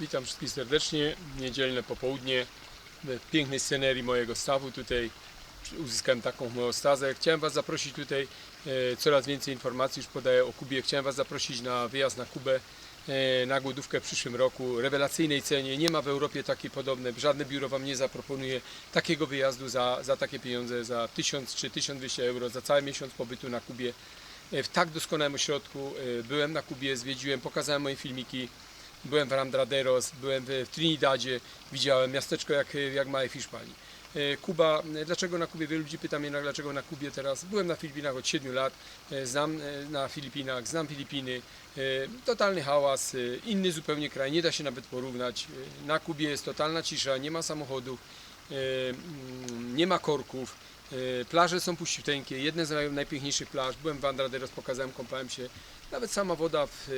Witam wszystkich serdecznie. Niedzielne popołudnie w pięknej scenerii mojego stawu tutaj. Uzyskałem taką homeostazę. Chciałem Was zaprosić tutaj, e, coraz więcej informacji już podaję o Kubie. Chciałem Was zaprosić na wyjazd na Kubę, e, na głodówkę w przyszłym roku. Rewelacyjnej cenie. Nie ma w Europie takiej podobnej. Żadne biuro Wam nie zaproponuje takiego wyjazdu za, za takie pieniądze, za 1000 czy 1200 euro, za cały miesiąc pobytu na Kubie. E, W tak doskonałym ośrodku. Byłem na Kubie, zwiedziłem, pokazałem moje filmiki. Byłem w Randraderos, byłem w w Trinidadzie, widziałem miasteczko jak, jak małe Hiszpanii. E, Kuba, e, dlaczego na Kubie? Wielu ludzi pyta mnie, na- dlaczego na Kubie teraz. Byłem na Filipinach od 7 lat, e, znam na Filipinach, znam Filipiny. Totalny hałas, inny zupełnie kraj, nie da się nawet porównać. Na Kubie jest totalna cisza, nie ma samochodów, mm, nie ma korków. E, Plaże są puściuteńkie, jedne z naj- najpiękniejszych plaż. Byłem w Andraderos, pokazałem, kąpałem się. Nawet sama woda w,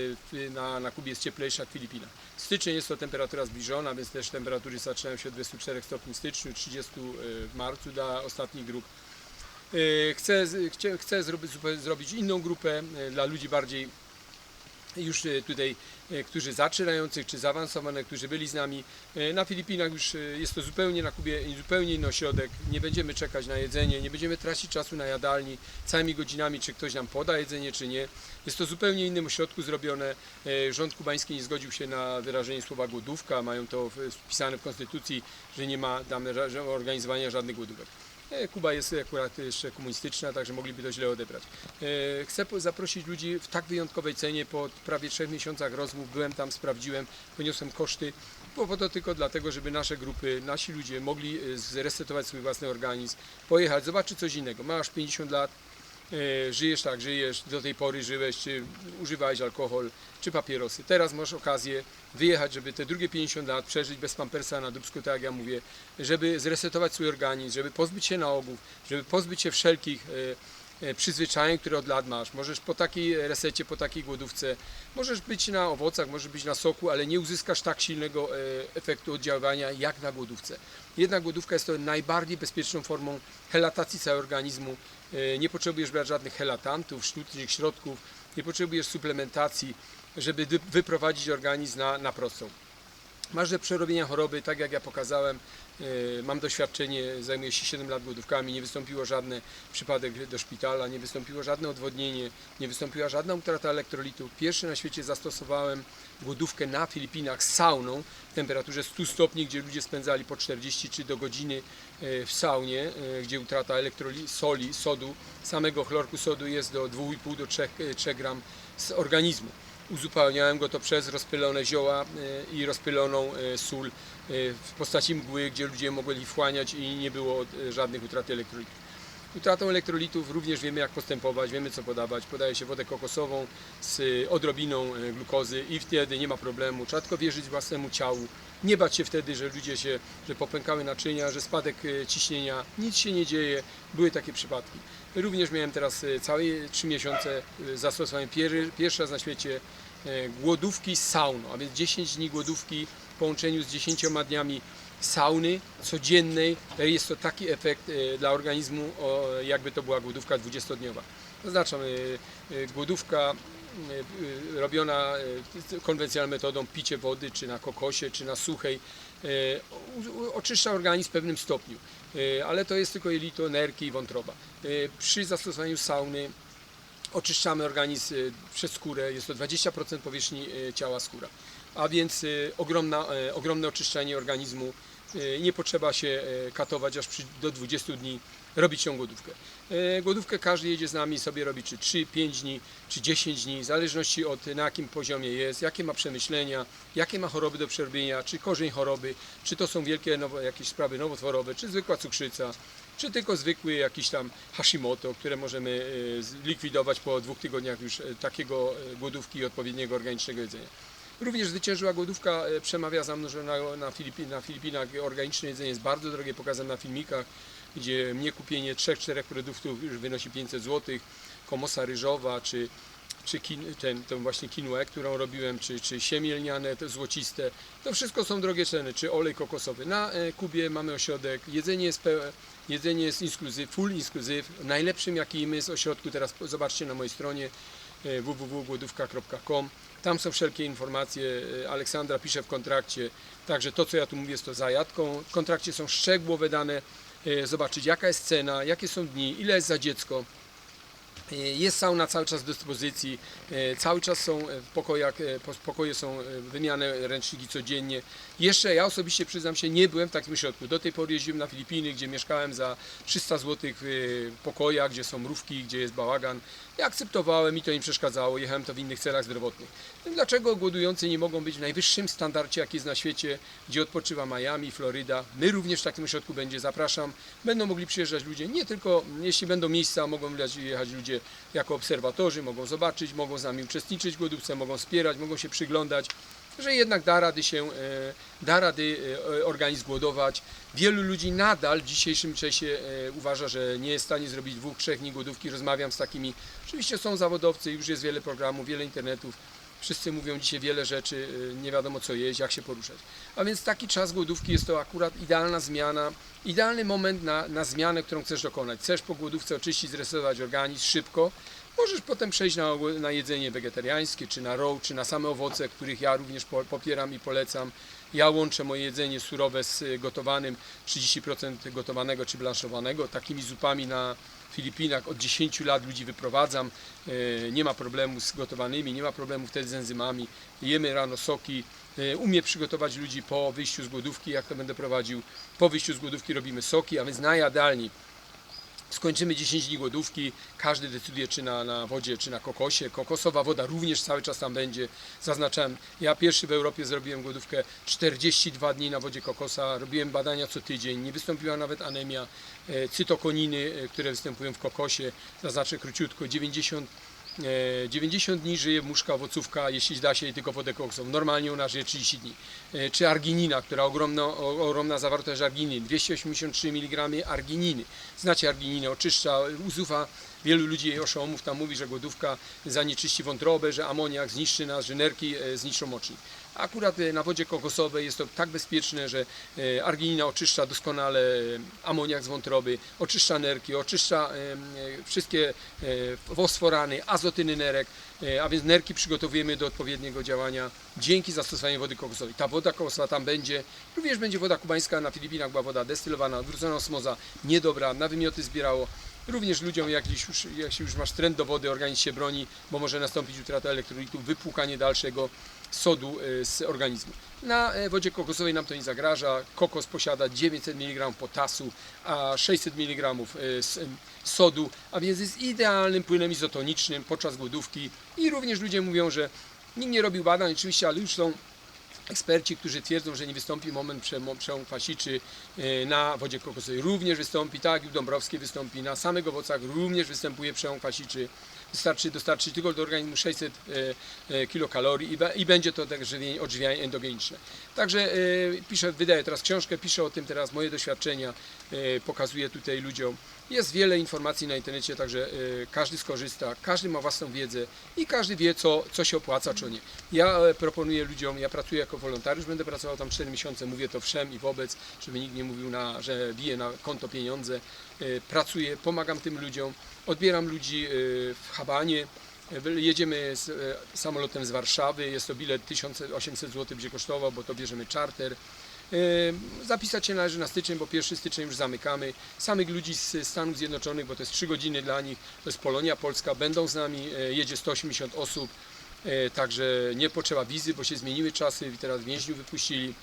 na, na Kubie jest cieplejsza jak w Filipinach. Styczeń jest to temperatura zbliżona, więc też temperatury zaczynają się od 24 stopni w styczniu, 30 w marcu dla ostatnich grup. E, Chcę, chcie- chcę zrobić, zrobić inną grupę dla ludzi bardziej już e, tutaj, e, którzy zaczynających czy zaawansowanych, którzy byli z nami. E, Na Filipinach już jest to zupełnie na Kubie zupełnie inny ośrodek. Nie będziemy czekać na jedzenie, nie będziemy tracić czasu na jadalni całymi godzinami, czy ktoś nam poda jedzenie, czy nie. Jest to zupełnie innym ośrodku zrobione. Rząd kubański nie zgodził się na wyrażenie słowa głodówka. Mają to wpisane w konstytucji, że nie ma tam organizowania żadnych głodówek. E, Kuba jest akurat jeszcze komunistyczna, także mogliby to źle odebrać. E, Chcę zaprosić ludzi w tak wyjątkowej cenie. Po prawie trzech miesiącach rozmów byłem tam, sprawdziłem, poniosłem koszty. Było po to tylko dlatego, żeby nasze grupy, nasi ludzie mogli e, zresetować swój własny organizm, pojechać, zobaczyć coś innego. Masz 50 lat, żyjesz tak, żyjesz, do tej pory żyłeś, czy używałeś alkohol, czy papierosy. Teraz masz okazję wyjechać, żeby te drugie 50 lat przeżyć bez pampersa na dubsku, tak jak ja mówię, żeby zresetować swój organizm, żeby pozbyć się nałogów, żeby pozbyć się wszelkich e, e, przyzwyczajeń, które od lat masz. Możesz po takiej resecie, po takiej głodówce, możesz być na owocach, możesz być na soku, ale nie uzyskasz tak silnego e, efektu oddziaływania jak na głodówce. Jedna głodówka jest to najbardziej bezpieczną formą helatacji całego organizmu. E, Nie potrzebujesz brać żadnych helatantów, sztucznych środków, nie potrzebujesz suplementacji, żeby wy- wyprowadzić organizm na, na prostą. Masz do przerobienia choroby, tak jak ja pokazałem, e, mam doświadczenie, zajmuję się 7 lat głodówkami, nie wystąpiło żadny przypadek do szpitala, nie wystąpiło żadne odwodnienie, nie wystąpiła żadna utrata elektrolitu. Pierwszy na świecie zastosowałem głodówkę na Filipinach z sauną w temperaturze 100 stopni, gdzie ludzie spędzali po 40 czy do godziny e, w saunie, e, gdzie utrata elektroli, soli, sodu, samego chlorku sodu jest do 2,5 do 3, e, 3 gram z organizmu uzupełniałem go to przez rozpylone zioła e, i rozpyloną e, sól e, w postaci mgły, gdzie ludzie mogli wchłaniać i nie było żadnych utraty elektrolitów. Utratą elektrolitów również wiemy jak postępować, wiemy co podawać. Podaje się wodę kokosową z odrobiną glukozy i wtedy nie ma problemu. Trzeba tylko wierzyć własnemu ciału. Nie bać się wtedy, że ludzie się, że popękały naczynia, że spadek ciśnienia. Nic się nie dzieje. Były takie przypadki. Również miałem teraz e, całe 3 miesiące e, zastosowałem pier, pierwszy raz na świecie e, głodówki z sauną, a więc 10 dni głodówki w połączeniu z 10 dniami sauny codziennej. Jest to taki efekt dla organizmu, jakby to była głodówka 20-dniowa. Zaznaczam, głodówka robiona konwencjonalną metodą picie wody, czy na kokosie, czy na suchej, oczyszcza organizm w pewnym stopniu, ale to jest tylko jelito, nerki i wątroba. E, Przy zastosowaniu sauny oczyszczamy organizm e, przez skórę, jest to 20% powierzchni e, ciała skóra, a więc e, ogromna, e, ogromne oczyszczenie organizmu, E, nie potrzeba się e, katować aż do 20 dni, robić tą głodówkę. E, Głodówkę każdy jedzie z nami sobie robi czy 3, 5 dni, czy 10 dni, w zależności od na jakim poziomie jest, jakie ma przemyślenia, jakie ma choroby do przerobienia, czy korzeń choroby, czy to są wielkie nowo, jakieś sprawy nowotworowe, czy zwykła cukrzyca, czy tylko zwykły jakiś tam Hashimoto, które możemy e, zlikwidować po dwóch tygodniach już e, takiego głodówki i odpowiedniego organicznego jedzenia. Również zwyciężyła głodówka, przemawia za mną, że na, na Filipinach organiczne jedzenie jest bardzo drogie, pokazane na filmikach, gdzie mnie kupienie 3-4 produktów już wynosi 500 zł, komosa ryżowa czy, czy kin, ten, tą właśnie kinuę, którą robiłem, czy, czy siemię lniane, te złociste. To wszystko są drogie ceny, czy olej kokosowy. Na e, Kubie mamy ośrodek, jedzenie jest, pe, jedzenie jest inkluzyw, full inkluzyw, najlepszym jaki my z ośrodku, teraz zobaczcie na mojej stronie e, www.głodówka.com. Tam są wszelkie informacje, e, Aleksandra pisze w kontrakcie, także to co ja tu mówię jest to zajadką. W kontrakcie są szczegółowe dane, zobaczyć jaka jest cena, jakie są dni, ile jest za dziecko. E, Jest sauna cały czas w dyspozycji, e, cały czas są w pokojach, e, po- pokoje są e, wymiany ręczniki codziennie. Jeszcze ja osobiście przyznam się, nie byłem w takim środku. Do tej pory jeździłem na Filipiny, gdzie mieszkałem za 300 zł w pokojach, gdzie są mrówki, gdzie jest bałagan. Ja akceptowałem i to nie przeszkadzało, jechałem to w innych celach zdrowotnych. Dlaczego głodujący nie mogą być w najwyższym standardzie, jaki jest na świecie, gdzie odpoczywa Miami, Floryda? My również w takim ośrodku będzie, zapraszam. Będą mogli przyjeżdżać ludzie, nie tylko, jeśli będą miejsca, mogą jechać ludzie jako obserwatorzy, mogą zobaczyć, mogą z nami uczestniczyć w głodówce, mogą wspierać, mogą się przyglądać, że jednak da rady się, e, da rady e, organizm głodować. Wielu ludzi nadal w dzisiejszym czasie e, uważa, że nie jest w stanie zrobić dwóch, trzech dni głodówki. Rozmawiam z takimi, oczywiście są zawodowcy, już jest wiele programów, wiele internetów, Wszyscy mówią dzisiaj wiele rzeczy, y, nie wiadomo co jeść, jak się poruszać. A więc taki czas głodówki jest to akurat idealna zmiana, idealny moment na, na zmianę, którą chcesz dokonać. Chcesz po głodówce oczyścić, zresetować organizm szybko, możesz potem przejść na, na jedzenie wegetariańskie, czy na row, czy na same owoce, których ja również po, popieram i polecam. Ja łączę moje jedzenie surowe z gotowanym, 30% gotowanego czy blanszowanego, takimi zupami na Filipinach od 10 lat ludzi wyprowadzam, e, nie ma problemu z gotowanymi, nie ma problemu wtedy z enzymami, jemy rano soki, e, umiem przygotować ludzi po wyjściu z głodówki, jak to będę prowadził, po wyjściu z głodówki robimy soki, a więc na jadalni skończymy 10 dni głodówki, każdy decyduje czy na, na wodzie, czy na kokosie. Kokosowa woda również cały czas tam będzie. Zaznaczałem, ja pierwszy w Europie zrobiłem głodówkę 42 dni na wodzie kokosa, robiłem badania co tydzień, nie wystąpiła nawet anemia, e, cytokoniny, e, które występują w kokosie, zaznaczę króciutko, 90 E, 90 dni żyje muszka owocówka, jeśli da się jej tylko wodę koksową. Normalnie ona żyje 30 dni. E, Czy arginina, która ogromna, ogromna zawartość argininy, 283 mg argininy. Znacie argininę, oczyszcza, usuwa. Wielu ludzi jej oszołomów tam mówi, że głodówka zanieczyści wątrobę, że amoniak zniszczy nas, że nerki e, zniszczą mocznik. Akurat e, na wodzie kokosowej jest to tak bezpieczne, że e, arginina oczyszcza doskonale e, amoniak z wątroby, oczyszcza nerki, oczyszcza wszystkie fosforany, azotyny nerek, a więc nerki przygotowujemy do odpowiedniego działania dzięki zastosowaniu wody kokosowej. Ta woda kokosowa tam będzie, również będzie woda kubańska, na Filipinach była woda destylowana, odwrócona osmoza, niedobra, na wymioty zbierało. Również ludziom, jak już, jeśli już masz trend do wody, organizm się broni, bo może nastąpić utrata elektrolitów, wypłukanie dalszego sodu e, z organizmu. Na e, wodzie kokosowej nam to nie zagraża. Kokos posiada 900 mg potasu, a 600 mg e, sodu, a więc jest idealnym płynem izotonicznym podczas głodówki. I również ludzie mówią, że nikt nie robił badań, oczywiście, ale już są eksperci, którzy twierdzą, że nie wystąpi moment przełom kwasiczy na wodzie kokosowej. Również wystąpi, tak jak Dąbrowski wystąpi, na samych owocach również występuje przełom kwasiczy. Wystarczy dostarczyć tylko do organizmu 600 e, e, kilokalorii i, będzie to tak żywienie, odżywianie endogeniczne. Także e, piszę, wydaję teraz książkę, piszę o tym teraz moje doświadczenia, pokazuję tutaj ludziom. Jest wiele informacji na internecie, także e, każdy skorzysta, każdy ma własną wiedzę i każdy wie, co, co się opłaca, czy nie. Ja e, proponuję ludziom, ja pracuję jako wolontariusz, będę pracował tam 4 miesiące, mówię to wszem i wobec, żeby nikt nie mówił, na, że bije na konto pieniądze. E, Pracuję, pomagam tym ludziom, odbieram ludzi w Habanie, Jedziemy z, samolotem z Warszawy, jest to bilet 1800 zł będzie kosztował, bo to bierzemy charter. Zapisać się należy na styczeń, bo 1 styczeń już zamykamy. Samych ludzi z Stanów Zjednoczonych, bo to jest 3 godziny dla nich, to jest Polonia Polska, będą z nami, e, jedzie 180 osób, e, także nie potrzeba wizy, bo się zmieniły czasy i teraz więźniów wypuścili.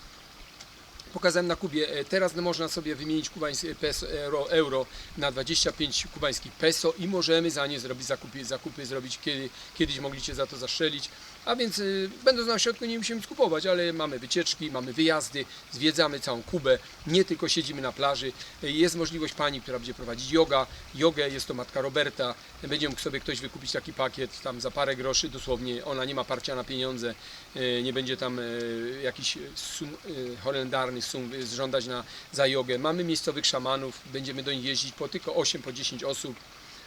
Pokazałem na Kubie, e, teraz można sobie wymienić kubańskie peso, euro, euro na 25 kubańskich peso i możemy za nie zrobić zakupy, zakupy zrobić, kiedy, kiedyś mogliście za to zastrzelić. A więc y, będąc na środku nie musimy skupować, ale mamy wycieczki, mamy wyjazdy, zwiedzamy całą Kubę, nie tylko siedzimy na plaży. Jest możliwość pani, która będzie prowadzić yoga, jogę, jest to matka Roberta, będzie mógł sobie ktoś wykupić taki pakiet tam za parę groszy, dosłownie ona nie ma parcia na pieniądze, y, nie będzie tam y, jakichś sum y, horrendarnych sum y, żądać na, za jogę. Mamy miejscowych szamanów, będziemy do nich jeździć po tylko 8, po 10 osób.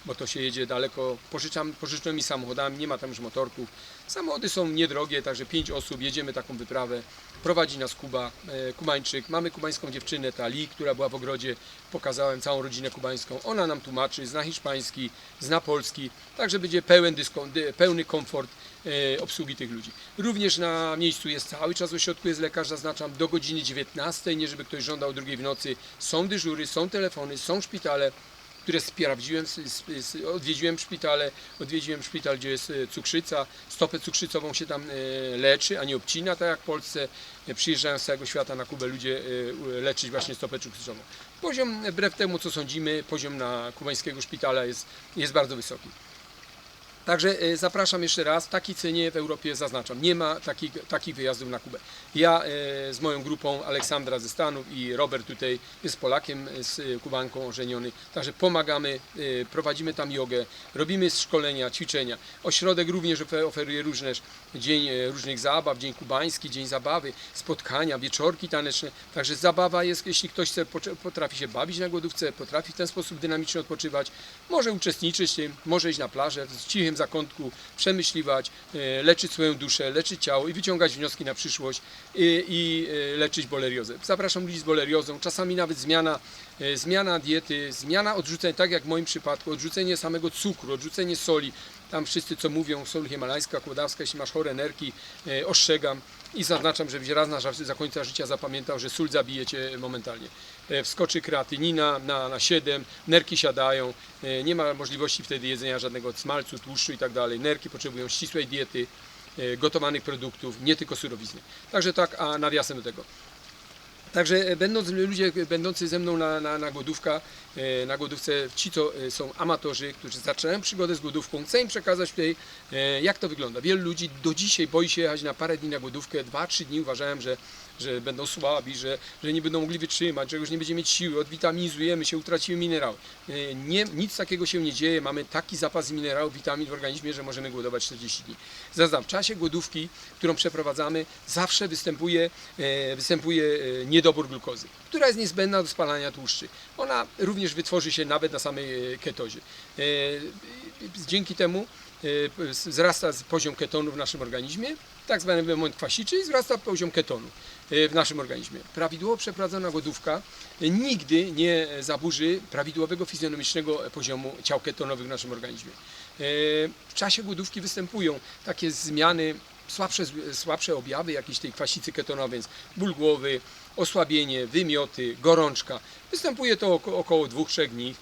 Bo to się jedzie daleko pożyczam, samochodami, nie ma tam już motorków. Samochody są niedrogie, także pięć osób, jedziemy taką wyprawę. Prowadzi nas Kuba, e, Kubańczyk. Mamy kubańską dziewczynę, ta Li, która była w ogrodzie. Pokazałem całą rodzinę kubańską. Ona nam tłumaczy, zna hiszpański, zna polski, także będzie pełen dyskon, dy, pełny komfort e, obsługi tych ludzi. Również na miejscu jest cały czas w ośrodku jest lekarz, zaznaczam, do godziny 19, nie żeby ktoś żądał drugiej w nocy. Są dyżury, są telefony, są szpitale, które sprawdziłem, odwiedziłem szpitale, odwiedziłem szpital, gdzie jest e, cukrzyca, stopę cukrzycową się tam e, leczy, a nie obcina, tak jak w Polsce. E, Przyjeżdżają z całego świata na Kubę ludzie leczyć właśnie stopę cukrzycową. Poziom, wbrew temu co sądzimy, poziom na kubańskiego szpitala jest, jest bardzo wysoki. Także e, zapraszam jeszcze raz, w takiej cenie w Europie zaznaczam, nie ma takich, takich wyjazdów na Kubę. Ja e, z moją grupą, Aleksandra ze Stanów i Robert tutaj jest Polakiem, e, z Kubanką ożeniony, także pomagamy, prowadzimy tam jogę, robimy szkolenia, ćwiczenia. Ośrodek również ofe- oferuje różne, dzień różnych zabaw, dzień kubański, dzień zabawy, spotkania, wieczorki taneczne, także zabawa jest, jeśli ktoś chce, potrafi się bawić na głodówce, potrafi w ten sposób dynamicznie odpoczywać, może uczestniczyć może iść na plażę w cichym zakątku, przemyśliwać, e, leczyć swoją duszę, leczyć ciało i wyciągać wnioski na przyszłość i, i e, leczyć boleriozę. Zapraszam ludzi z boleriozą, czasami nawet zmiana, e, zmiana diety, zmiana odrzuceń, tak jak w moim przypadku, odrzucenie samego cukru, odrzucenie soli. Tam wszyscy co mówią, sol himalajska, kłodawska, jeśli masz chore nerki, e, ostrzegam i zaznaczam, żebyś raz na za końca życia zapamiętał, że sól zabije cię momentalnie. E, Wskoczy kreatynina na, na 7, nerki siadają, e, nie ma możliwości wtedy jedzenia żadnego smalcu, tłuszczu i tak. Nerki potrzebują ścisłej diety, e, gotowanych produktów, nie tylko surowizny. Także tak, a nawiasem do tego. Także będąc ludzie będący ze mną na, na, na głodówka, na głodówce, ci co są amatorzy, którzy zaczynają przygodę z głodówką, chcę im przekazać tutaj, jak to wygląda. Wielu ludzi do dzisiaj boi się jechać na parę dni na głodówkę, 2-3 dni uważałem, że, że będą słabi, że, że nie będą mogli wytrzymać, że już nie będzie mieć siły, odwitaminizujemy się, utracimy minerały. E, Nie, nic takiego się nie dzieje, mamy taki zapas minerałów, witamin w organizmie, że możemy głodować 40 dni. Zaznam, w czasie głodówki, którą przeprowadzamy, zawsze występuje, e, występuje e, niedobór glukozy, która jest niezbędna do spalania tłuszczy. Ona również wytworzy się nawet na samej ketozie. Dzięki temu wzrasta poziom ketonu w naszym organizmie, tak zwany moment kwasiczy i wzrasta poziom ketonu w naszym organizmie. Prawidłowo przeprowadzona głodówka e, nigdy nie zaburzy prawidłowego fizjonomicznego poziomu ciał ketonowych w naszym organizmie. E, W czasie głodówki występują takie zmiany, słabsze, słabsze objawy jakiejś tej kwasicy ketonowej, więc ból głowy, osłabienie, wymioty, gorączka. Występuje to oko- około 2-3 dni.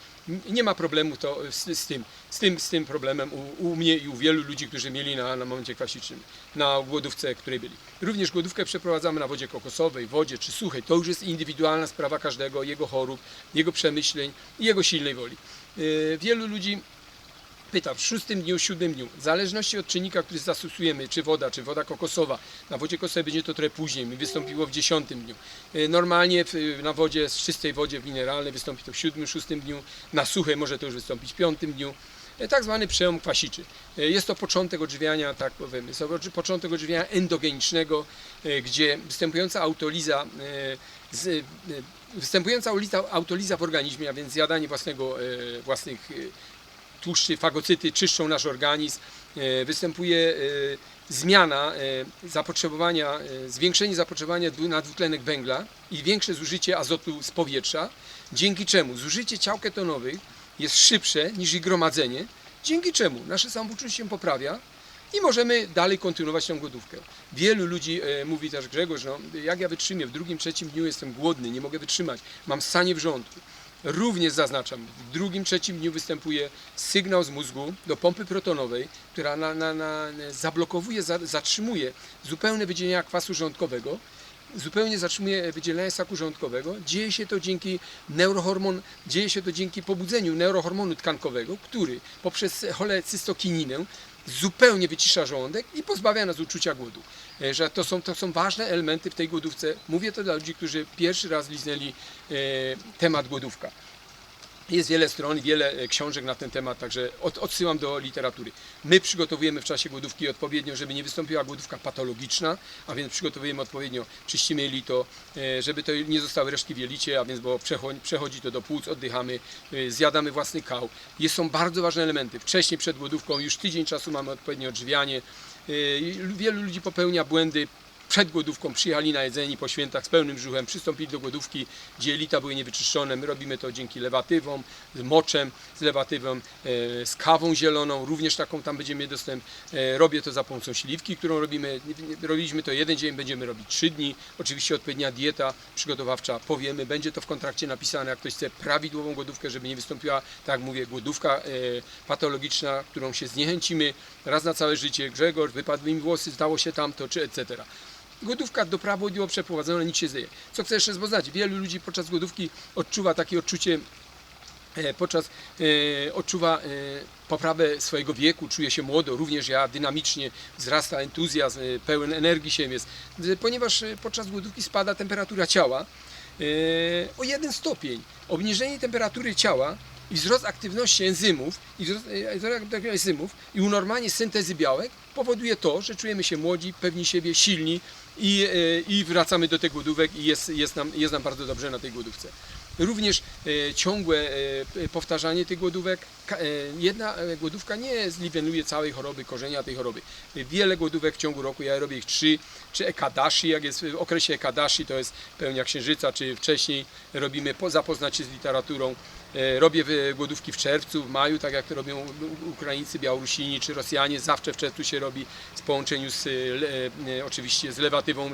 Nie ma problemu to z, z, tym, z, tym, z tym problemem u, u mnie i u wielu ludzi, którzy mieli na, na momencie kwasicznym, na głodówce, której byli. Również głodówkę przeprowadzamy na wodzie kokosowej, wodzie czy suchej. To już jest indywidualna sprawa każdego, jego chorób, jego przemyśleń i jego silnej woli. Yy, Wielu ludzi pyta w szóstym dniu, siódmym dniu, w zależności od czynnika, który zastosujemy, czy woda, czy woda kokosowa, na wodzie kokosowej będzie to trochę później, mi wystąpiło w dziesiątym dniu. E, Normalnie w, na wodzie, z czystej wodzie mineralnej wystąpi to w siódmym, szóstym dniu, na suchej może to już wystąpić w piątym dniu. E, Tak zwany przełom kwasiczy. E, Jest to początek odżywiania, tak powiem, początek odżywiania endogenicznego, e, gdzie występująca autoliza e, e, występująca autoliza w organizmie, a więc zjadanie własnego, e, własnych e, tłuszczy, fagocyty czyszczą nasz organizm, e, występuje e, zmiana e, zapotrzebowania, zwiększenie zapotrzebowania na dwutlenek węgla i większe zużycie azotu z powietrza, dzięki czemu zużycie ciał ketonowych jest szybsze niż ich gromadzenie, dzięki czemu nasze samopoczucie się poprawia i możemy dalej kontynuować tę głodówkę. Wielu ludzi e, mówi też Grzegorz, no, jak ja wytrzymię, w drugim, trzecim dniu jestem głodny, nie mogę wytrzymać, mam sanie w żołądku. Również zaznaczam, w drugim, trzecim dniu występuje sygnał z mózgu do pompy protonowej, która na, na, na, zablokowuje, za, zatrzymuje zupełne wydzielenia kwasu żołądkowego, zupełnie zatrzymuje wydzielanie saku żołądkowego. Dzieje się to dzięki neurohormon, dzieje się to dzięki pobudzeniu neurohormonu tkankowego, który poprzez cholecystokininę zupełnie wycisza żołądek i pozbawia nas uczucia głodu. E, Że to są, to są ważne elementy w tej głodówce. Mówię to dla ludzi, którzy pierwszy raz liznęli e, temat głodówka. Jest wiele stron, wiele e, książek na ten temat, także od, odsyłam do literatury. My przygotowujemy w czasie głodówki odpowiednio, żeby nie wystąpiła głodówka patologiczna, a więc przygotowujemy odpowiednio, czyścimy jelito, e, żeby to nie zostały resztki w jelicie, a więc bo przechodzi, to do płuc, oddychamy, e, zjadamy własny kał. Jest, są bardzo ważne elementy. Wcześniej przed głodówką już tydzień czasu mamy odpowiednie odżywianie. Wielu ludzi popełnia błędy, przed głodówką przyjechali na jedzeni po świętach z pełnym brzuchem, przystąpili do głodówki, gdzie jelita były niewyczyszczone. My robimy to dzięki lewatywom, z moczem, z lewatywą, e, z kawą zieloną, również taką tam będziemy mieć dostęp. E, robię to za pomocą śliwki, którą robimy. Robiliśmy to jeden dzień, będziemy robić trzy dni. Oczywiście odpowiednia dieta przygotowawcza, powiemy, będzie to w kontrakcie napisane, jak ktoś chce prawidłową głodówkę, żeby nie wystąpiła, tak mówię, głodówka e, patologiczna, którą się zniechęcimy raz na całe życie. Grzegorz, wypadły mi włosy, zdało się tamto, czy etc. Głodówka do prawidłowo przeprowadzona, nic się dzieje. Co chcę jeszcze poznać? Wielu ludzi podczas głodówki odczuwa takie odczucie, e, podczas e, odczuwa e, poprawę swojego wieku, czuje się młodo, również ja dynamicznie wzrasta entuzjazm, pełen energii się jest, ponieważ podczas głodówki spada temperatura ciała o jeden stopień. Obniżenie temperatury ciała i wzrost aktywności enzymów i wzrost aktywności enzymów i unormalnie syntezy białek powoduje to, że czujemy się młodzi, pewni siebie, silni i, e, i wracamy do tych głodówek i jest, jest, nam, jest nam bardzo dobrze na tej głodówce. Również e, ciągłe e, powtarzanie tych głodówek. Jedna głodówka nie zliweluje całej choroby, korzenia tej choroby. Wiele głodówek w ciągu roku, ja robię ich trzy, czy ekadashi, jak jest w okresie ekadashi, to jest pełnia księżyca, czy wcześniej robimy po, zapoznać się z literaturą. E, Robię głodówki w czerwcu, w maju, tak jak to robią Ukraińcy, Białorusini czy Rosjanie. Zawsze w czerwcu się robi w połączeniu z, e, e, oczywiście z lewatywą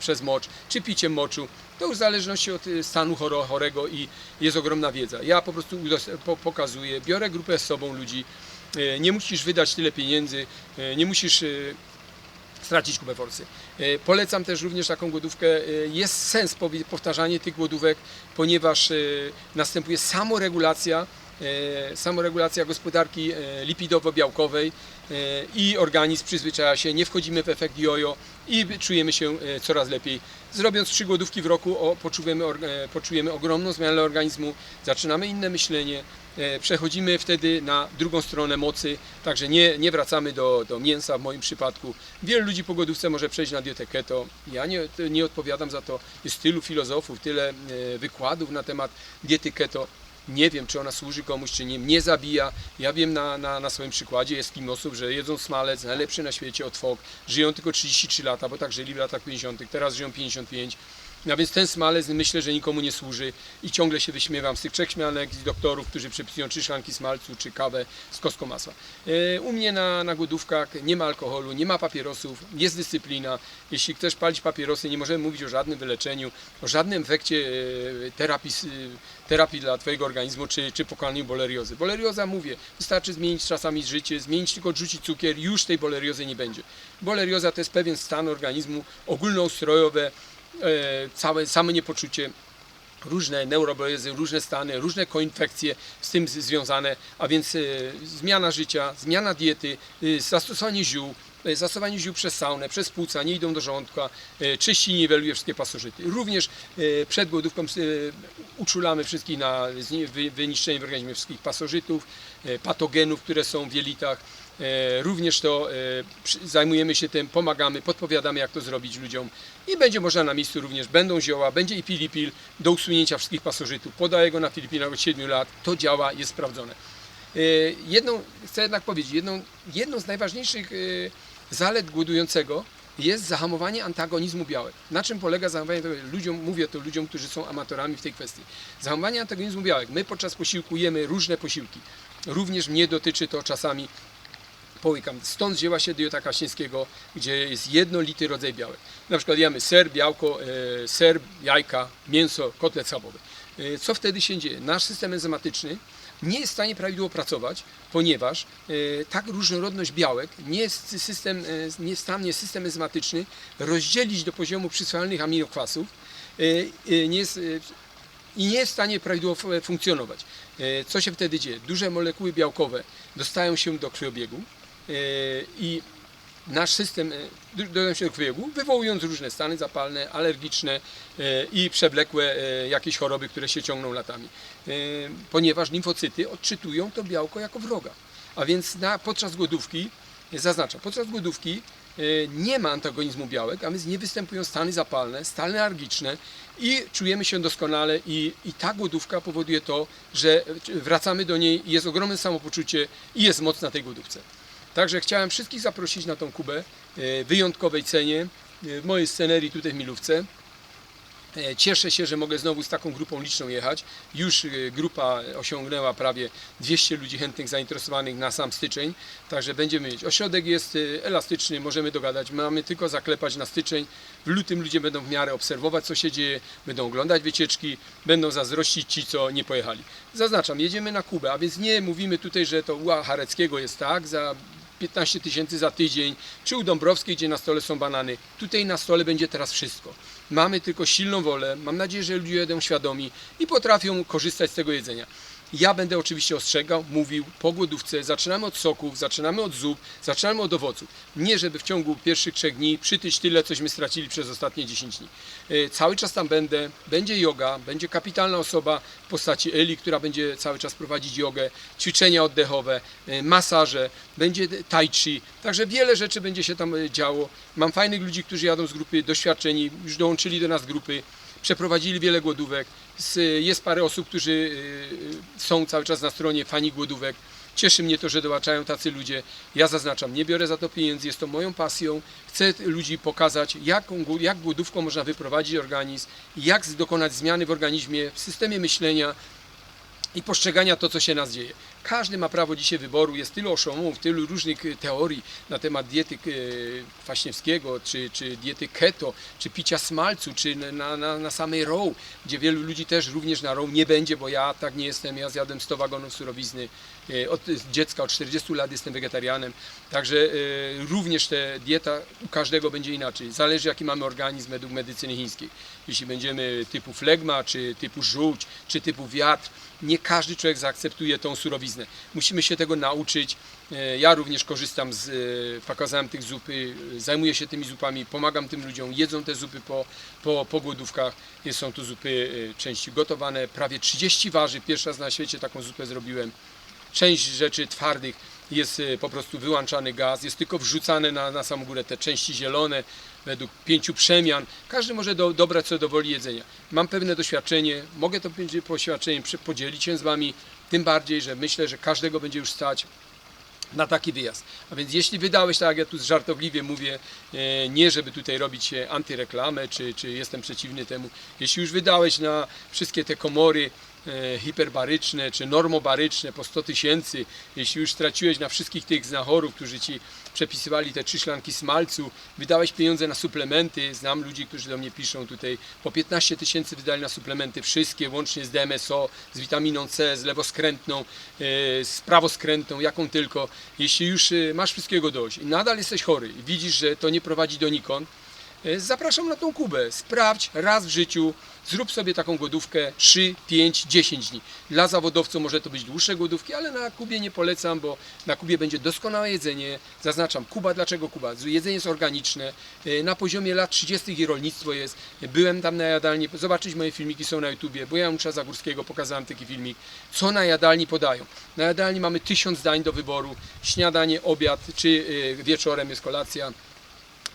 przez mocz, czy piciem moczu. To już w zależności od stanu chorego i jest ogromna wiedza. Ja po prostu pokazuję, biorę grupę z sobą ludzi. Nie musisz wydać tyle pieniędzy, nie musisz stracić kupę forsy. E, Polecam też również taką głodówkę. E, Jest sens powtarzanie tych głodówek, ponieważ e, następuje samoregulacja, samoregulacja gospodarki e, lipidowo-białkowej e, i organizm przyzwyczaja się, nie wchodzimy w efekt jojo i czujemy się e, coraz lepiej. Zrobiąc trzy głodówki w roku poczujemy, e, poczujemy ogromną zmianę organizmu, zaczynamy inne myślenie, e, przechodzimy wtedy na drugą stronę mocy, także nie, nie wracamy do, do mięsa w moim przypadku. Wielu ludzi po głodówce może przejść na dietę keto. Ja nie, nie odpowiadam za to. Jest tylu filozofów, tyle e, wykładów na temat diety keto. Nie wiem, czy ona służy komuś, czy nie. Mnie zabija. Ja wiem na, na, na swoim przykładzie Eskimosów, że jedzą smalec, najlepszy na świecie od fok. Żyją tylko 33 lata, bo tak żyli w latach 50., teraz żyją 55. No więc ten smalec myślę, że nikomu nie służy i ciągle się wyśmiewam z tych trzech śmianek z doktorów, którzy przepisują trzy szklanki smalcu czy kawę z kostką masła. E, U mnie na, na głodówkach nie ma alkoholu, nie ma papierosów, jest dyscyplina. Jeśli chcesz palić papierosy, nie możemy mówić o żadnym wyleczeniu, o żadnym efekcie e, terapii, terapii dla Twojego organizmu czy, czy pokonaniu boleriozy. Bolerioza, mówię, wystarczy zmienić czasami życie, zmienić tylko odrzucić cukier, już tej boleriozy nie będzie. Bolerioza to jest pewien stan organizmu ogólnoustrojowe, e, całe same niepoczucie, różne neurobolezy, różne stany, różne koinfekcje z tym związane, a więc e, zmiana życia, zmiana diety, e, zastosowanie ziół, e, zastosowanie ziół przez saunę, przez płuca, nie idą do żołądka, e, czyści i niweluje wszystkie pasożyty. Również e, przed głodówką e, uczulamy wszystkich na wyniszczenie w organizmie wszystkich pasożytów, e, patogenów, które są w jelitach. E, Również to e, zajmujemy się tym, pomagamy, podpowiadamy jak to zrobić ludziom i będzie można na miejscu również, będą zioła, będzie i pilipil do usunięcia wszystkich pasożytów. Podaję go na Filipinach od 7 lat, to działa, jest sprawdzone. E, Jedną, chcę jednak powiedzieć, jedną, jedną z najważniejszych zalet głodującego jest zahamowanie antagonizmu białek. Na czym polega zahamowanie? Ludziom, mówię to ludziom, którzy są amatorami w tej kwestii. Zahamowanie antagonizmu białek. My podczas posiłku jemy różne posiłki. Również mnie dotyczy to czasami połykam. Stąd wzięła się dieta Kaczyńskiego, gdzie jest jednolity rodzaj białek. Na przykład jemy ser, białko, e, ser, jajka, mięso, kotlet schabowy. E, Co wtedy się dzieje? Nasz system enzymatyczny nie jest w stanie prawidłowo pracować, ponieważ e, tak różnorodność białek nie jest system, nie jest w stanie system enzymatyczny rozdzielić do poziomu przyswajalnych aminokwasów. Nie jest, i nie jest w stanie prawidłowo funkcjonować. Co się wtedy dzieje? Duże molekuły białkowe dostają się do krwiobiegu i nasz system e, do środków biegu, wywołując różne stany zapalne, alergiczne e, i przewlekłe e, jakieś choroby, które się ciągną latami. E, Ponieważ limfocyty odczytują to białko jako wroga. A więc na, podczas głodówki, zaznaczam, podczas głodówki e, nie ma antagonizmu białek, a więc nie występują stany zapalne, stany alergiczne i czujemy się doskonale i, i ta głodówka powoduje to, że wracamy do niej jest ogromne samopoczucie i jest moc na tej głodówce. Także chciałem wszystkich zaprosić na tą Kubę e, w wyjątkowej cenie e, w mojej scenerii tutaj w Milówce. E, Cieszę się, że mogę znowu z taką grupą liczną jechać. Już grupa osiągnęła prawie 200 ludzi chętnych, zainteresowanych na sam styczeń. Także będziemy mieć. Ośrodek jest elastyczny, możemy dogadać. Mamy tylko zaklepać na styczeń. W lutym ludzie będą w miarę obserwować, co się dzieje, będą oglądać wycieczki, będą zazdrościć ci, co nie pojechali. Zaznaczam, jedziemy na Kubę, a więc nie mówimy tutaj, że to u Hareckiego jest tak, za 15 tysięcy za tydzień, czy u Dąbrowskiej, gdzie na stole są banany. Tutaj na stole będzie teraz wszystko. Mamy tylko silną wolę. Mam nadzieję, że ludzie będą świadomi i potrafią korzystać z tego jedzenia. Ja będę oczywiście ostrzegał, mówił po głodówce, zaczynamy od soków, zaczynamy od zup, zaczynamy od owoców. Nie, żeby w ciągu pierwszych trzech dni przytyć tyle, cośmy stracili przez ostatnie 10 dni. E, Cały czas tam będę, będzie yoga, będzie kapitalna osoba w postaci Eli, która będzie cały czas prowadzić jogę, ćwiczenia oddechowe, e, masaże, będzie tai chi, także wiele rzeczy będzie się tam e, działo. Mam fajnych ludzi, którzy jadą z grupy, doświadczeni, już dołączyli do nas grupy, przeprowadzili wiele głodówek. Jest parę osób, którzy y, są cały czas na stronie fani głodówek. Cieszy mnie to, że dołączają tacy ludzie. Ja zaznaczam, nie biorę za to pieniędzy, jest to moją pasją. Chcę ludzi pokazać, jaką, jak głodówką można wyprowadzić organizm, jak dokonać zmiany w organizmie, w systemie myślenia i postrzegania to, co się nas dzieje. Każdy ma prawo dzisiaj wyboru, jest tylu oszomów, tylu różnych y, teorii na temat diety y, Kwaśniewskiego, czy, czy diety keto, czy picia smalcu, czy na, na, na samej row, gdzie wielu ludzi też również na row nie będzie, bo ja tak nie jestem, ja zjadłem 100 wagonów surowizny, od dziecka, od 40 lat jestem wegetarianem, także y, również ta dieta u każdego będzie inaczej, zależy jaki mamy organizm według medycyny chińskiej. Jeśli będziemy typu flegma, czy typu żółć, czy typu wiatr, nie każdy człowiek zaakceptuje tą surowiznę. Musimy się tego nauczyć. E, Ja również korzystam z, e, pokazałem tych zupy, e, zajmuję się tymi zupami, pomagam tym ludziom, jedzą te zupy po, po, po głodówkach. Są to zupy e, części gotowane, prawie 30 warzyw, pierwszy raz na świecie taką zupę zrobiłem. Część rzeczy twardych jest e, po prostu wyłączany gaz, jest tylko wrzucane na, na samą górę te części zielone według pięciu przemian. Każdy może do, dobrać co do woli jedzenia. Mam pewne doświadczenie, mogę to przy- podzielić się z Wami, tym bardziej, że myślę, że każdego będzie już stać na taki wyjazd. A więc jeśli wydałeś, tak jak ja tu żartobliwie mówię, e, nie żeby tutaj robić e, antyreklamę, czy, czy jestem przeciwny temu, jeśli już wydałeś na wszystkie te komory hiperbaryczne, czy normobaryczne po 100 tysięcy, jeśli już straciłeś na wszystkich tych znachorów, którzy Ci przepisywali te trzy szklanki smalcu, wydałeś pieniądze na suplementy, znam ludzi, którzy do mnie piszą tutaj, po 15 tysięcy wydali na suplementy wszystkie, łącznie z DMSO, z witaminą C, z lewoskrętną, e, z prawoskrętną, jaką tylko. Jeśli już e, masz wszystkiego dość i nadal jesteś chory i widzisz, że to nie prowadzi donikąd, e, zapraszam na tą Kubę. Sprawdź raz w życiu, zrób sobie taką głodówkę 3, 5, 10 dni. Dla zawodowców może to być dłuższe głodówki, ale na Kubie nie polecam, bo na Kubie będzie doskonałe jedzenie. Zaznaczam, Kuba, dlaczego Kuba? Jedzenie jest organiczne, e, na poziomie lat 30. i rolnictwo jest. Byłem tam na jadalni, zobaczyć moje filmiki są na YouTubie, bo ja Janusza Zagórskiego pokazałem taki filmik, co na jadalni podają. Na jadalni mamy tysiąc dań do wyboru, śniadanie, obiad, czy e, wieczorem jest kolacja.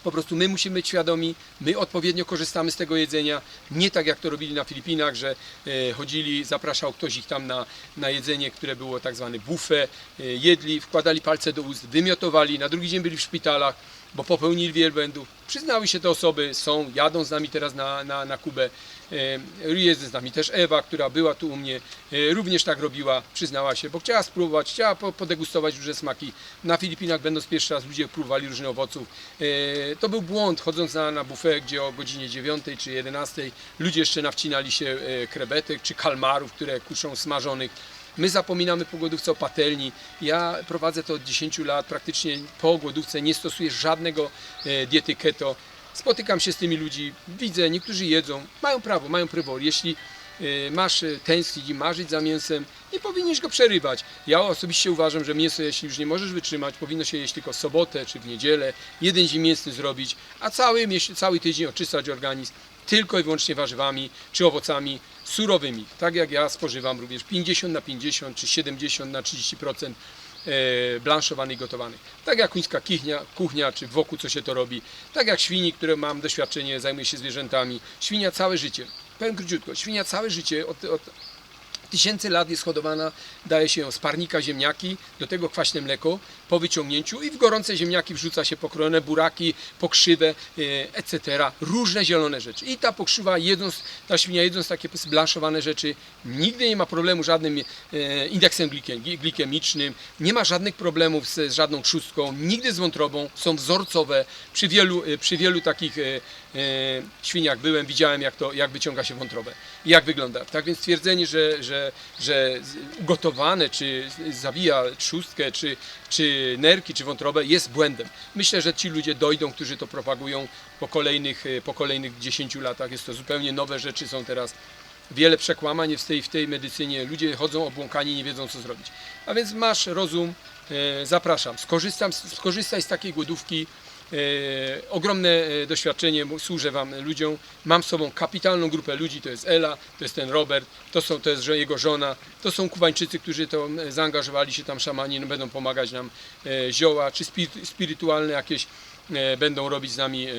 Po prostu my musimy być świadomi, my odpowiednio korzystamy z tego jedzenia, nie tak jak to robili na Filipinach, że e, chodzili, zapraszał ktoś ich tam na, na jedzenie, które było tak zwane buffet, e, jedli, wkładali palce do ust, wymiotowali, na drugi dzień byli w szpitalach, bo popełnili wiele błędów. Przyznały się te osoby, są, jadą z nami teraz na, na, na Kubę. E, Jest z nami też Ewa, która była tu u mnie, e, również tak robiła, przyznała się, bo chciała spróbować, chciała po- podegustować różne smaki. Na Filipinach będąc pierwszy raz ludzie próbowali różnych owoców. E, To był błąd, chodząc na, na buffet, gdzie o godzinie 9 czy 11 ludzie jeszcze nawcinali się krewetek czy kalmarów, które kuszą smażonych. My zapominamy po głodówce o patelni. Ja prowadzę to od 10 lat, praktycznie po głodówce nie stosuję żadnego diety keto. Spotykam się z tymi ludźmi, widzę, niektórzy jedzą, mają prawo, mają prywor. Jeśli y, masz y, tęsknić i marzyć za mięsem, nie powinieneś go przerywać. Ja osobiście uważam, że mięso, jeśli już nie możesz wytrzymać, powinno się jeść tylko w sobotę czy w niedzielę, jeden dzień mięsny zrobić, a cały, cały tydzień oczyszczać organizm tylko i wyłącznie warzywami czy owocami surowymi. Tak jak ja spożywam również 50 na 50 czy 70 na 30% e, blanszowanych gotowanych. Tak jak kuńska kuchnia, kuchnia, czy wokół co się to robi. Tak jak świni, które mam doświadczenie, zajmuję się zwierzętami. Świnia całe życie. Powiem króciutko. Świnia całe życie od, od tysięcy lat jest hodowana, daje się z parnika ziemniaki, do tego kwaśne mleko po wyciągnięciu i w gorące ziemniaki wrzuca się pokrojone buraki, pokrzywe, e, etc. Różne zielone rzeczy. I ta pokrzywa, jedząc, ta świnia jedząc takie blanszowane rzeczy, nigdy nie ma problemu żadnym e, indeksem glikem- glikemicznym, nie ma żadnych problemów z, z żadną trzustką, nigdy z wątrobą, są wzorcowe. Przy wielu, e, przy wielu takich świniach byłem, widziałem jak to, jak wyciąga się wątrobę i jak wygląda. Tak więc twierdzenie, że, że, że ugotowane, czy zabija trzustkę, czy, czy nerki, czy wątrobę jest błędem. Myślę, że ci ludzie dojdą, którzy to propagują po kolejnych, e, po kolejnych 10 latach. Jest to zupełnie nowe rzeczy są teraz. Wiele przekłamań w tej, w tej medycynie. Ludzie chodzą obłąkani, nie wiedzą co zrobić. A więc masz rozum, e, zapraszam. Skorzystam, skorzystaj z takiej głodówki. E, ogromne e, doświadczenie, służę Wam ludziom. Mam z sobą kapitalną grupę ludzi, to jest Ela, to jest ten Robert, to, są, to jest jego żona, to są Kubańczycy, którzy to e, zaangażowali się tam szamani, no, będą pomagać nam e, zioła, czy spir- spirytualne jakieś e, będą robić z nami e,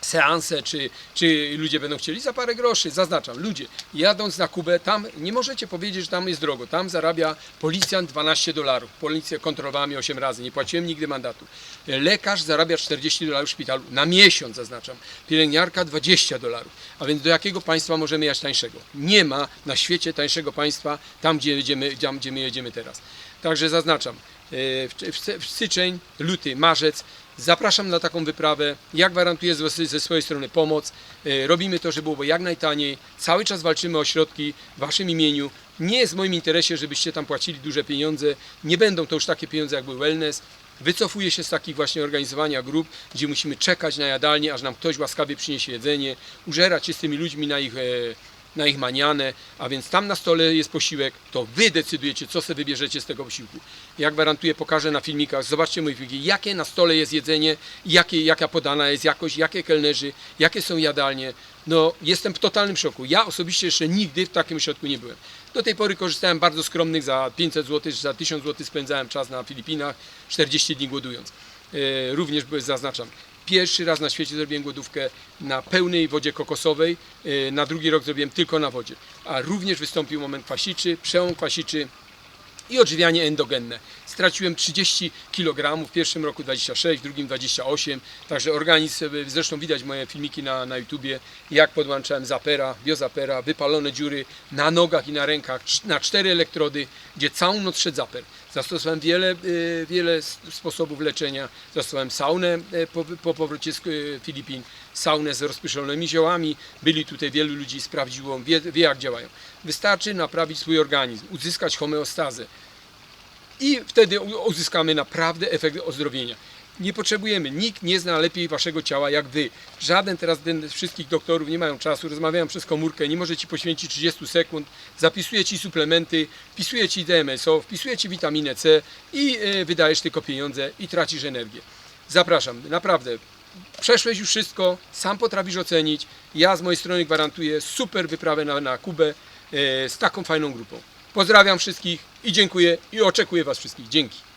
seanse, czy, czy ludzie będą chcieli za parę groszy. Zaznaczam, ludzie, jadąc na Kubę, tam nie możecie powiedzieć, że tam jest drogo. Tam zarabia policjant 12 dolarów. Policję kontrolowała mnie 8 razy, nie płaciłem nigdy mandatu. Lekarz zarabia 40 dolarów w szpitalu na miesiąc, zaznaczam. Pielęgniarka 20 dolarów. A więc do jakiego państwa możemy jechać tańszego? Nie ma na świecie tańszego państwa tam, gdzie jedziemy, tam, gdzie my jedziemy teraz. Także zaznaczam, e, w, styczeń, luty, marzec Zapraszam na taką wyprawę. Ja gwarantuję ze, swojej strony pomoc. E, Robimy to, żeby było jak najtaniej. Cały czas walczymy o środki w Waszym imieniu. Nie jest w moim interesie, żebyście tam płacili duże pieniądze. Nie będą to już takie pieniądze, jak był wellness. Wycofuję się z takich właśnie organizowania grup, gdzie musimy czekać na jadalnię, aż nam ktoś łaskawie przyniesie jedzenie, użerać się z tymi ludźmi na ich, e, na ich manianę, a więc tam na stole jest posiłek, to Wy decydujecie, co sobie wybierzecie z tego posiłku. Ja gwarantuję, pokażę na filmikach, zobaczcie moje filmiki, jakie na stole jest jedzenie, jakie, jaka podana jest jakość, jakie kelnerzy, jakie są jadalnie. No, jestem w totalnym szoku. Ja osobiście jeszcze nigdy w takim środku nie byłem. Do tej pory korzystałem bardzo skromnych, za 500 zł, za 1000 zł spędzałem czas na Filipinach, 40 dni głodując. E, również zaznaczam, Pierwszy raz na świecie zrobiłem głodówkę na pełnej wodzie kokosowej, e, na drugi rok zrobiłem tylko na wodzie. A również wystąpił moment kwasiczy, przełom kwasiczy i odżywianie endogenne. Straciłem 30 kg, w pierwszym roku 26, w drugim 28, także organizm, zresztą widać moje filmiki na, na YouTubie, jak podłączałem zapera, biozapera, wypalone dziury na nogach i na rękach, na cztery elektrody, gdzie całą noc szedł zaper. Zastosowałem wiele, e, wiele sposobów leczenia, zastosowałem saunę e, po, po powrocie z e, Filipin, saunę z rozpyszonymi ziołami, byli tutaj wielu ludzi, sprawdziło, wie, wie jak działają. Wystarczy naprawić swój organizm, uzyskać homeostazę, i wtedy uzyskamy naprawdę efekt ozdrowienia. Nie potrzebujemy, nikt nie zna lepiej waszego ciała jak wy. Żaden teraz ten, wszystkich doktorów nie mają czasu, rozmawiają przez komórkę, nie może ci poświęcić 30 sekund, zapisuje ci suplementy, wpisuje ci DMSO, wpisuje ci witaminę C i e, wydajesz tylko pieniądze i tracisz energię. Zapraszam, naprawdę. Przeszłeś już wszystko, sam potrafisz ocenić. Ja z mojej strony gwarantuję super wyprawę na, na Kubę z taką fajną grupą. Pozdrawiam wszystkich i dziękuję i oczekuję Was wszystkich. Dzięki.